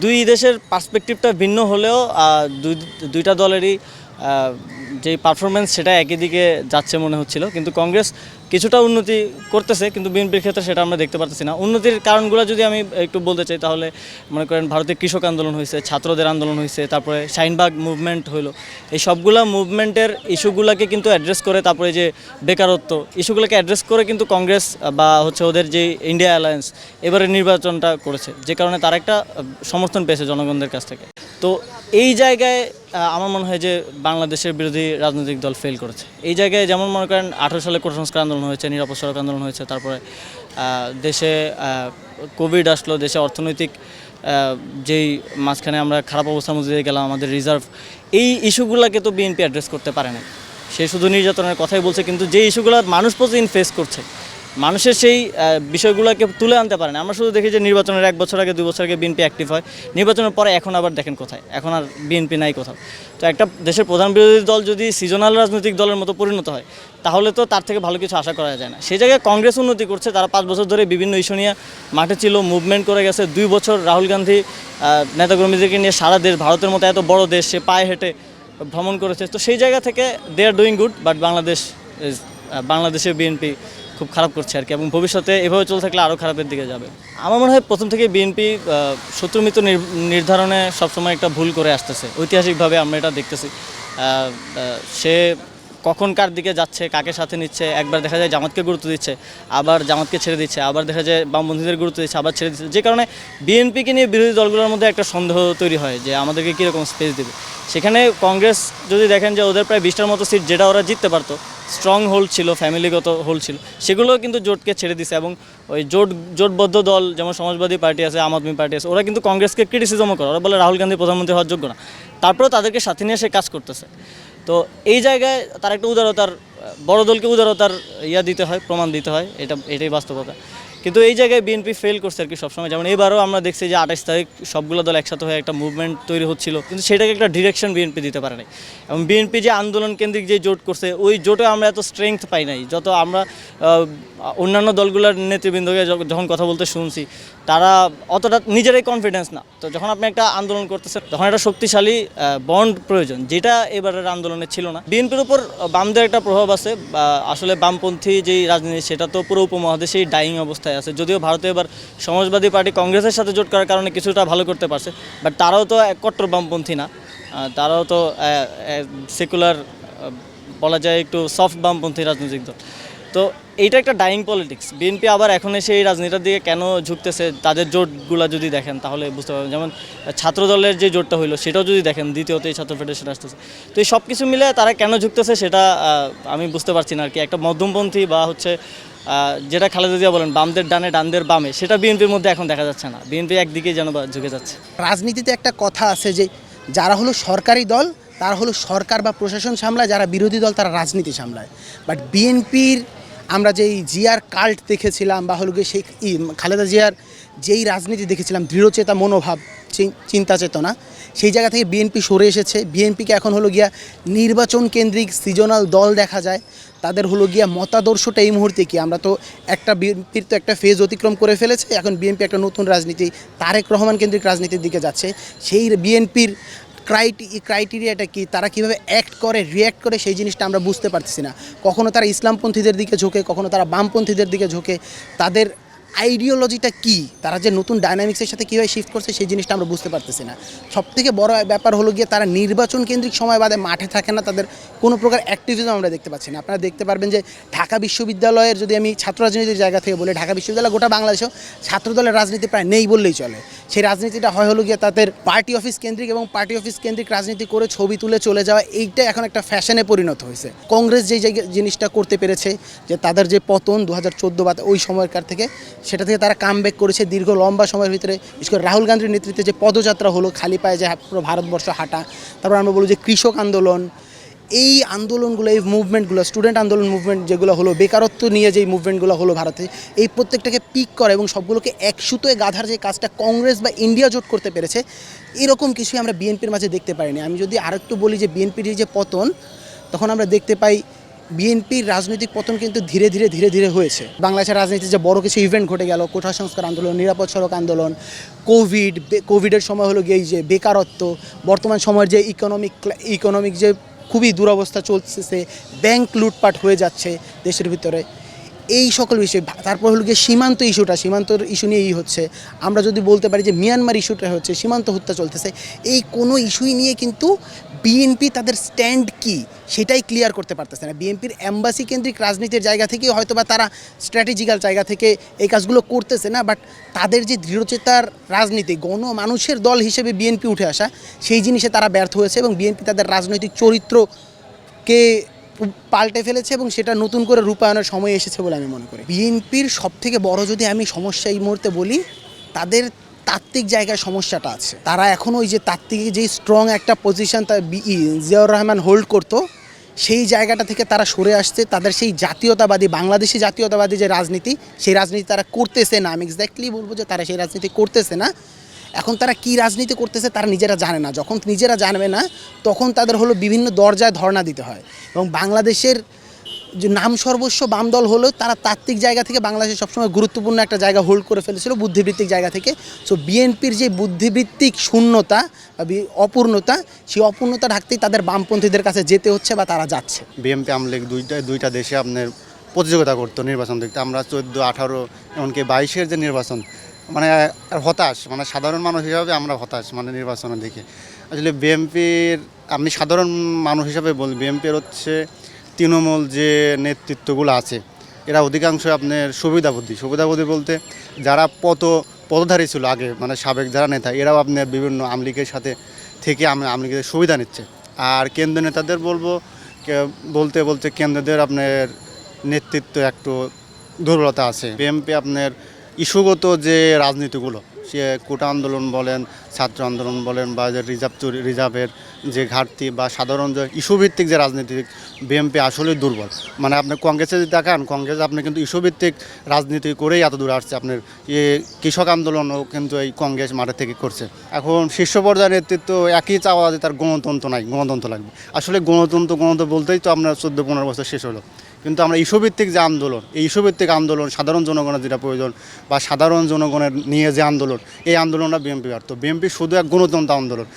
দুই দেশের পার্সপেক্টিভটা ভিন্ন হলেও দুই- দুইটা দলেরই যে পারফরমেন্স সেটা একই দিকে যাচ্ছে মনে হচ্ছিল। কিন্তু কংগ্রেস কিছুটা উন্নতি করতেছে, কিন্তু বিএনপির ক্ষেত্রে সেটা আমরা দেখতে পারতেছি না। উন্নতির কারণগুলো যদি আমি একটু বলতে চাই, তাহলে মনে করেন ভারতের কৃষক আন্দোলন হয়েছে, ছাত্রদের আন্দোলন হয়েছে, তারপরে শাহিনবাগ মুভমেন্ট হলো। এই সবগুলা মুভমেন্টের ইস্যুগুলোকে কিন্তু অ্যাড্রেস করে তারপরে যে বেকারত্ব ইস্যুগুলোকে অ্যাড্রেস করে কিন্তু কংগ্রেস বা হচ্ছে ওদের যে ইন্ডিয়া অ্যালায়েন্স এবারে নির্বাচনটা করেছে। যে কারণে তার একটা সমর্থন পেয়েছে জনগণদের কাছ থেকে। তো এই জায়গায় আমার মনে হয় যে বাংলাদেশের বিরোধী রাজনৈতিক দল ফেল করেছে। এই জায়গায় যেমন মনে করেন, আঠারো সালে কোটা সংস্কার আন্দোলন হয়েছে, নিরাপদ সড়ক আন্দোলন হয়েছে, তারপরে দেশে কোভিড আসলো, দেশে অর্থনৈতিক যেই মাঝখানে আমরা খারাপ অবস্থার মধ্যে দিয়ে গেলাম, আমাদের রিজার্ভ এই ইস্যুগুলোকে তো বিএনপি অ্যাড্রেস করতে পারে না সে শুধু নির্যাতনের কথাই বলছে, কিন্তু যে ইস্যুগুলো মানুষ প্রতিদিন ফেস করছে মানুষের সেই বিষয়গুলোকে তুলে আনতে পারে না। আমরা শুধু দেখি যে নির্বাচনের এক বছর আগে, দুই বছর আগে বিএনপি অ্যাক্টিভ হয়। নির্বাচনের পরে এখন আবার দেখেন কোথায়। এখন আর বিএনপি নাই কোথাও। তো একটা দেশের প্রধান বিরোধী দল যদি সিজনাল রাজনৈতিক দলের মতো পরিণত হয়, তাহলে তো তার থেকে ভালো কিছু আশা করা যায় না। সেই জায়গায় কংগ্রেস উন্নতি করছে। তারা পাঁচ বছর ধরে বিভিন্ন ইস্যু নিয়ে মাঠে ছিল মুভমেন্ট করে গেছে। দুই বছর রাহুল গান্ধী নেতাকর্মীদেরকে নিয়ে সারা দেশ, ভারতের মতো এত বড় দেশ, সে পায়ে হেঁটে ভ্রমণ করেছে। তো সেই জায়গা থেকে they are doing good but Bangladesh বাংলাদেশের বিএনপি খুব খারাপ করছে আর কি, এবং ভবিষ্যতে এভাবে চলতে থাকলে আরও খারাপের দিকে যাবে। আমার মনে হয় প্রথম থেকে বিএনপি শত্রুমিত নির- নির্ধারণে সবসময় একটা ভুল করে আসতেছে। ঐতিহাসিকভাবে আমরা এটা দেখতেছি। সে কখন কার দিকে যাচ্ছে, কাকে সাথে নিচ্ছে, একবার দেখা যায় জামাতকে গুরুত্ব দিচ্ছে, আবার জামাতকে ছেড়ে দিচ্ছে, আবার দেখা যায় বামবন্ধীদের গুরুত্ব দিচ্ছে, আবার ছেড়ে দিচ্ছে। যে কারণে বিএনপিকে নিয়ে বিরোধী দলগুলোর মধ্যে একটা সন্দেহ তৈরি হয় যে আমাদেরকে কীরকম স্পেস দেবে। সেখানে কংগ্রেস যদি দেখেন যে ওদের প্রায় বিশটার মতো সিট যেটা ওরা জিততে পারতো স্ট্রং হোল্ড ছিল ফ্যামিলিগত হোল্ড ছিল, সেগুলোও কিন্তু জোটকে ছেড়ে দিছে এবং ওই জোট, জোটবদ্ধ দল, যেমন সমাজবাদী পার্টি আছে, আম আদমি পার্টি আছে, ওরা কিন্তু কংগ্রেসকে ক্রিটিসিজমও করে, ওরা বলে রাহুল গান্ধী প্রধানমন্ত্রী হওয়ার যোগ্য না। তারপরেও তাদেরকে সাথে নিয়ে সে কাজ করতেছে। তো এই জায়গায় তার একটা উদারতার, বড় দলকে উদারতার ইয়া দিতে হয়, প্রমাণ দিতে হয়, এটা, এটাই বাস্তবতা কিন্তু এই জায়গায় বিএনপি ফেল করছে আর কি সবসময়। যেমন এবারও আমরা দেখছি যে আঠাশ তারিখ সবগুলো দল একসাথে হয়ে একটা মুভমেন্ট তৈরি হচ্ছিল। কিন্তু সেটাকে একটা ডিরেকশন বিএনপি দিতে পারে নাই। এবং বিএনপি যে আন্দোলন কেন্দ্রিক যে জোট করছে, ওই জোটে আমরা এত স্ট্রেংথ পাই নাই। যত আমরা অন্যান্য দলগুলোর নেতৃবৃন্দকে যখন কথা বলতে শুনছি, তারা অতটা নিজেরাই কনফিডেন্স না। তো যখন আপনি একটা আন্দোলন করতেছেন, তখন একটা শক্তিশালী বন্ড প্রয়োজন, যেটা এবারের আন্দোলনে ছিল না। বিএনপির উপর বামদের একটা প্রভাব আছে। আসলে বামপন্থী যেই রাজনীতি, সেটা তো পুরো উপমহাদেশেই ডাইং অবস্থায় আছে। যদিও ভারতে এবার সমাজবাদী পার্টি কংগ্রেসের সাথে জোট করার কারণে কিছুটা ভালো করতে পারছে, বাট তারাও তো কট্টর বামপন্থী না। তারাও তো সেকুলার বলা যায় একটু সফট বামপন্থী রাজনৈতিক দল। তো এইটা একটা ডাইং পলিটিক্স বিএনপি আবার এখন এসে এই রাজনীতির দিকে কেন ঝুঁকতেছে, তাদের জোটগুলো যদি দেখেন তাহলে বুঝতে পারবেন। যেমন ছাত্র দলের যে জোটটা হইল, সেটাও যদি দেখেন, দ্বিতীয়ত এই ছাত্র ফেডারেশন আসতেছে। তো এই সব কিছু মিলে তারা কেন ঝুঁকতেছে সেটা আমি বুঝতে পারছি না আর কি একটা মধ্যমপন্থী বা হচ্ছে যেটা খালেদা জিয়া বলেন, বামদের ডানে, ডানদের বামে, সেটা বিএনপির মধ্যে এখন দেখা যাচ্ছে না। বিএনপি একদিকেই যেন ঝুঁকে যাচ্ছে। রাজনীতিতে একটা কথা আছে যে, যারা হলো সরকারি দল, তারা হলো সরকার বা প্রশাসন সামলায়, যারা বিরোধী দল, তারা রাজনীতি সামলায়। বাট বিএনপির আমরা যেই জিয়ার কাল্ট দেখেছিলাম, বা হলো সেই খালেদা জিয়ার যেই রাজনীতি দেখেছিলাম, দৃঢ়চেতা মনোভাব চিন্তা চেতনা, সেই জায়গা থেকে বিএনপি সরে এসেছে। বিএনপিকে এখন হলো গিয়া নির্বাচন কেন্দ্রিক সিজনাল দল দেখা যায়। তাদের হলো গিয়া মতাদর্শটা এই মুহূর্তে কি? আমরা তো একটা বিএনপির তো একটা ফেজ অতিক্রম করে ফেলেছে। এখন বিএনপি একটা নতুন রাজনীতি, তারেক রহমান কেন্দ্রিক রাজনীতির দিকে যাচ্ছে। সেই বিএনপির ক্রাইটি, ক্রাইটেরিয়াটা কি? তারা কীভাবে অ্যাক্ট করে রিয়্যাক্ট করে, সেই জিনিসটা আমরা বুঝতে পারতেছি না। কখনো তারা ইসলামপন্থীদের দিকে ঝোঁকে, কখনো তারা বামপন্থীদের দিকে ঝোঁকে। তাদের আইডিওলজিটা কি? তারা যে নতুন ডাইনামিক্সের সাথে কীভাবে শিফট করছে সেই জিনিসটা আমরা বুঝতে পারতেছি না। সব থেকে বড় ব্যাপার হলো গিয়ে তারা নির্বাচন কেন্দ্রিক সময় বাদে মাঠে থাকে না, তাদের কোনো প্রকার অ্যাক্টিভিজম আমরা দেখতে পাচ্ছি না। আপনারা দেখতে পারবেন যে ঢাকা বিশ্ববিদ্যালয়ের যদি আমি ছাত্র রাজনীতির জায়গা থেকে বলি, ঢাকা বিশ্ববিদ্যালয় গোটা বাংলাদেশেও ছাত্রদলের রাজনীতি প্রায় নেই বললেই চলে। সেই রাজনীতিটা হয় হলো গিয়ে তাদের পার্টি অফিস কেন্দ্রিক এবং পার্টি অফিস কেন্দ্রিক রাজনীতি করে ছবি তুলে চলে যাওয়া এইটা এখন একটা ফ্যাশনে পরিণত হয়েছে। কংগ্রেস যেই জিনিসটা করতে পেরেছে, যে তাদের যে পতন দু হাজার চোদ্দ বা ওই সময়কার থেকে সেটা থেকে তারা কাম করেছে দীর্ঘ লম্বা সময়ের ভিতরে। বিশেষ করে রাহুল গান্ধীর নেতৃত্বে যে পদযাত্রা হলো, খালি পায়ে যে পুরো ভারতবর্ষ হাঁটা, তারপর আমরা বলব যে কৃষক আন্দোলন, এই আন্দোলনগুলো, এই মুভমেন্টগুলো স্টুডেন্ট আন্দোলন মুভমেন্ট যেগুলো হলো, বেকারত্ব নিয়ে যেই মুভমেন্টগুলো হলো ভারতে, এই প্রত্যেকটাকে পিক করে এবং সবগুলোকে এক সুতোয় গাধার যে কাজটা কংগ্রেস বা ইন্ডিয়া জোট করতে পেরেছে, এরকম কিছুই আমরা বিএনপির মাঝে দেখতে পারিনি আমি যদি আরেকটু বলি যে বিএনপির যে পতন, তখন আমরা দেখতে পাই বিএনপির রাজনৈতিক পতন কিন্তু ধীরে ধীরে ধীরে ধীরে হয়েছে। বাংলাদেশের রাজনীতিতে যে বড় কিছু ইভেন্ট ঘটে গেল কোঠা সংস্কার আন্দোলন, নিরাপদ সড়ক আন্দোলন কোভিড কোভিডের সময় হলো গিয়ে যে বেকারত্ব, বর্তমান সময়ের যে ইকোনমিক ইকোনমিক যে খুবই দুরবস্থা চলতেছে ব্যাংক লুটপাট হয়ে যাচ্ছে দেশের ভিতরে। এই সকল বিষয় তারপর হলো গিয়ে সীমান্ত ইস্যুটা, সীমান্তর ইস্যু নিয়েই হচ্ছে। আমরা যদি বলতে পারি যে মিয়ানমার ইস্যুটা হচ্ছে, সীমান্ত হত্যা চলতেছে, এই কোনো ইস্যুই নিয়ে কিন্তু বিএনপি তাদের স্ট্যান্ড কি? সেটাই ক্লিয়ার করতে পারতেছে না। বিএনপির অ্যাম্বাসি কেন্দ্রিক রাজনীতির জায়গা থেকে হয়তো বা তারা স্ট্র্যাটেজিক্যাল জায়গা থেকে এই কাজগুলো করতেছে না বাট তাদের যে দৃঢ়চেতার রাজনীতি, গণ মানুষের দল হিসেবে বিএনপি উঠে আসা, সেই জিনিসে তারা ব্যর্থ হয়েছে এবং বিএনপি তাদের রাজনৈতিক চরিত্রকে পাল্টে ফেলেছে এবং সেটা নতুন করে রূপায়ণের সময় এসেছে বলে আমি মনে করি। বিএনপির সব থেকে বড় যদি আমি সমস্যা এই মুহূর্তে বলি, তাদের তাত্ত্বিক জায়গায় সমস্যাটা আছে। তারা এখন ওই যে তাত্ত্বিক যে স্ট্রং একটা পজিশন তার জিয়াউর রহমান হোল্ড করতো, সেই জায়গাটা থেকে তারা সরে আসছে। তাদের সেই জাতীয়তাবাদী, বাংলাদেশি জাতীয়তাবাদী যে রাজনীতি, সেই রাজনীতি তারা করতেছে না। আমি এক্স্যাক্টলি বলব যে তারা সেই রাজনীতি করতেছে না। এখন তারা কি রাজনীতি করতেছে তারা নিজেরা জানে না। যখন নিজেরা জানবে না, তখন তাদের হলো বিভিন্ন দরজায় ধর্ণা দিতে হয়। এবং বাংলাদেশের যে নাম সর্বস্ব বাম দল হলো তারা তাত্ত্বিক জায়গা থেকে বাংলাদেশে সবসময় গুরুত্বপূর্ণ একটা জায়গা হোল্ড করে ফেলেছিল বুদ্ধিবৃত্তিক জায়গা থেকে। সো বিএনপির যে বুদ্ধিবৃত্তিক শূন্যতা অপূর্ণতা, সেই অপূর্ণতা ঢাকতেই তাদের বামপন্থীদের কাছে যেতে হচ্ছে বা তারা যাচ্ছে। বিএমপি আমলিগ দুইটা দুইটা দেশে আপনার প্রতিযোগিতা করতো নির্বাচন দেখতে। আমরা চোদ্দ, আঠারো, এমনকি বাইশের যে নির্বাচন মানে হতাশ মানে সাধারণ মানুষ হিসাবে আমরা হতাশ মানে নির্বাচনের দিকে। আসলে বিএমপির আমি সাধারণ মানুষ হিসাবে বলি বিএমপির হচ্ছে তৃণমূল যে নেতৃত্বগুলো আছে, এরা অধিকাংশ আপনার সুবিধাবুদ্ধি। সুবিধাবুদ্ধি বলতে যারা পদ পদধারী ছিল আগে মানে সাবেক যারা নেতা, এরাও আপনার বিভিন্ন আমলিগের সাথে থেকে আমি, আমলিগের সুবিধা নিচ্ছে। আর কেন্দ্র নেতাদের বলব বলতে বলতে কেন্দ্রদের আপনার নেতৃত্ব একটু দুর্বলতা আছে। বিএমপি আপনার ইস্যুগত যে রাজনীতিগুলো, সে কোটা আন্দোলন বলেন, ছাত্র আন্দোলন বলেন বা রিজার্ভ রিজার্ভের যে ঘাটতি বা সাধারণ যে ইস্যুভিত্তিক যে রাজনীতি বিএমপি আসলেই দুর্বল। মানে আপনি কংগ্রেসে যদি দেখান কংগ্রেস আপনি কিন্তু ইস্যুভিত্তিক রাজনীতি করেই এত দূর আসছে আপনার। কৃষক আন্দোলনও কিন্তু এই কংগ্রেস মাঠে থেকে করছে। এখন শীর্ষ পর্যায়ের নেতৃত্ব একই চাওয়া যে তার গণতন্ত্র নাই, গণতন্ত্র লাগবে। আসলে গণতন্ত্র গণতন্ত্র বলতেই তো আপনার চোদ্দ, পনেরো বছর শেষ হলো। কিন্তু আমরা ইস্যুভিত্তিক যে আন্দোলন, এই ইস্যুভিত্তিক আন্দোলন সাধারণ জনগণের যেটা প্রয়োজন বা সাধারণ জনগণের নিয়ে যে আন্দোলন, এই আন্দোলনটা বিএনপি ব্যর্থ। বিএনপি শুধু এক গণতন্ত্র আন্দোলন।